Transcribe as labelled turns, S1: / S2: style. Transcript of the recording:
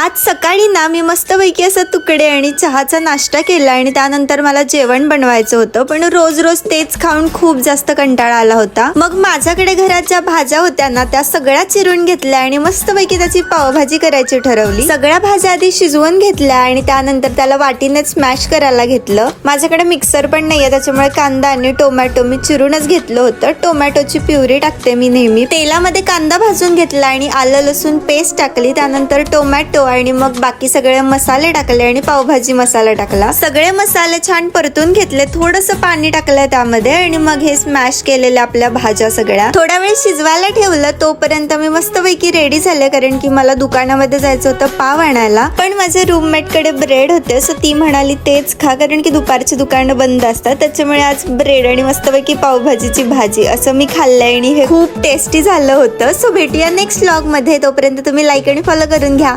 S1: आज सकाळी ना मी मस्तपैकी असं तुकडे आणि चहाचा नाश्ता केला आणि त्यानंतर मला जेवण बनवायचं होतं. पण रोज रोज तेच खाऊन खूप जास्त कंटाळा आला होता. मग माझ्याकडे घरात ज्या भाज्या होत्या ना त्या सगळ्या चिरून घेतल्या आणि मस्तपैकी त्याची पावभाजी करायची ठरवली. सगळ्या भाज्या आधी शिजवून घेतल्या आणि त्यानंतर त्याला वाटीने स्मॅश करायला घेतलं. माझ्याकडे मिक्सर पण नाहीये त्याच्यामुळे कांदा आणि टोमॅटो मी चिरूनच घेतलं होतं. टोमॅटोची प्युरी टाकते मी नेहमी. तेलामध्ये कांदा भाजून घेतला आणि आलं लसूण पेस्ट टाकली. त्यानंतर टोमॅटो आणि मग बाकी सगळे मसाले टाकले आणि पावभाजी मसाला टाकला. सगळे मसाले छान परतून घेतले थोडस पाणी टाकलंय त्यामध्ये आणि मग हे स्मॅश केलेल्या आपल्या भाज्या सगळ्या. थोडा वेळ शिजवायला ठेवलं तोपर्यंत मी मस्तपैकी रेडी झाले कारण की मला दुकानामध्ये जायचं होतं पाव आणायला. पण माझ्या रूममेटकडे ब्रेड होते सो ती म्हणाली तेच खा कारण की दुपारची दुकानं बंद असतात त्याच्यामुळे आज ब्रेड आणि मस्तपैकी पावभाजीची भाजी. असं मी खाल्लंय आणि हे खूप टेस्टी झालं होतं. सो भेटूया नेक्स्ट व्लॉगमध्ये. तोपर्यंत तुम्ही लाईक आणि फॉलो करून घ्या.